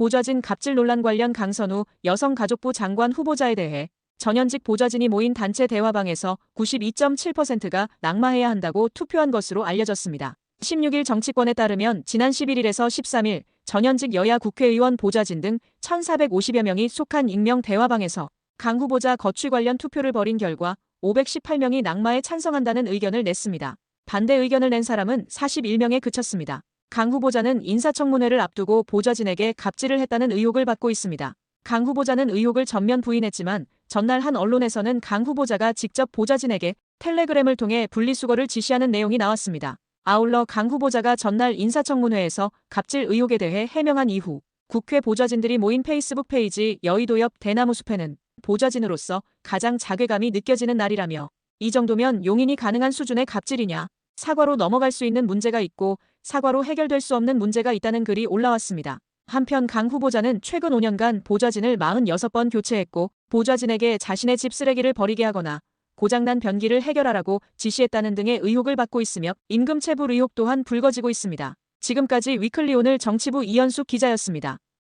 보좌진 갑질 논란 관련 강선우 여성가족부 장관 후보자에 대해 전현직 보좌진이 모인 단체 대화방에서 92.7%가 낙마해야 한다고 투표한 것으로 알려졌습니다. 16일 정치권에 따르면 지난 11일에서 13일 전현직 여야 국회의원 보좌진 등 1,450여 명이 속한 익명 대화방에서 강 후보자 거취 관련 투표를 벌인 결과 518명이 낙마에 찬성한다는 의견을 냈습니다. 반대 의견을 낸 사람은 41명에 그쳤습니다. 강 후보자는 인사청문회를 앞두고 보좌진에게 갑질을 했다는 의혹을 받고 있습니다. 강 후보자는 의혹을 전면 부인했지만 전날 한 언론에서는 강 후보자가 직접 보좌진에게 텔레그램을 통해 분리수거를 지시하는 내용이 나왔습니다. 아울러 강 후보자가 전날 인사청문회에서 갑질 의혹에 대해 해명한 이후 국회 보좌진들이 모인 페이스북 페이지 여의도 옆 대나무 숲에는 보좌진으로서 가장 자괴감이 느껴지는 날이라며 이 정도면 용인이 가능한 수준의 갑질이냐 사과로 넘어갈 수 있는 문제가 있고 사과로 해결될 수 없는 문제가 있다는 글이 올라왔습니다. 한편 강 후보자는 최근 5년간 보좌진을 46번 교체했고 보좌진에게 자신의 집 쓰레기를 버리게 하거나 고장난 변기를 해결하라고 지시했다는 등의 의혹을 받고 있으며 임금 체불 의혹 또한 불거지고 있습니다. 지금까지 위클리 오늘 정치부 이현숙 기자였습니다.